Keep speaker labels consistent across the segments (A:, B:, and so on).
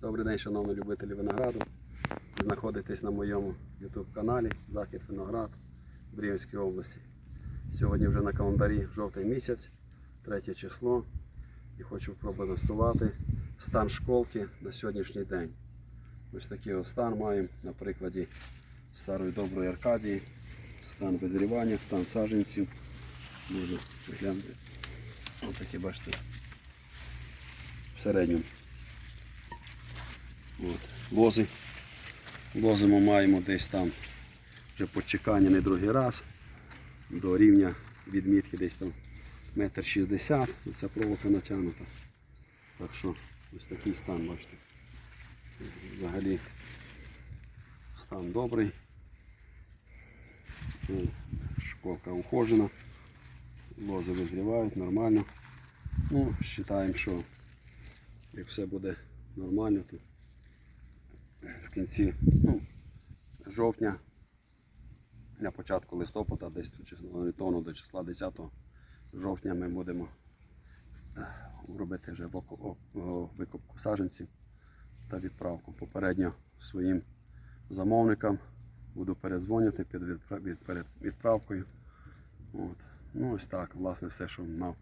A: Добрий день, шановні любителі винограду. Ви знаходитесь на моєму YouTube каналі Захід Виноград Брівській області. Сьогодні вже на календарі жовтий місяць, 3 число. І хочу продемонструвати стан школки на сьогоднішній день. Ось такий ось стан маємо на прикладі старої доброї Аркадії, стан визрівання, стан саджанців. Можна глянути. Ось такі бачите. В середньому. От. Лози. Лози ми маємо десь там вже почекання не другий раз. До рівня відмітки десь там метр шістдесят. Ця проволока натягнута. Так що ось такий стан, бачите. Взагалі стан добрий. Школка ухожена. Лози визрівають нормально. Ну, вважаємо, що як все буде нормально, то в кінці ну, жовтня, на початку листопада, десь орієнтовно до числа 10 жовтня ми будемо е, робити вже викупку саджанців та відправку. Попередньо своїм замовникам буду передзвонювати під відправкою. От. Ну ось так, власне, все, що мав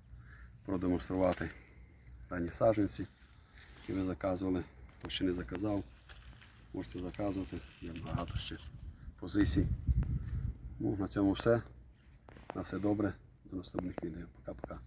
A: продемонструвати дані саджанці, які ви заказували. Хто ще не заказав, можете заказувати. Є багато ще позицій. Ну, на цьому все. На все добре. До наступних відео. Пока-пока.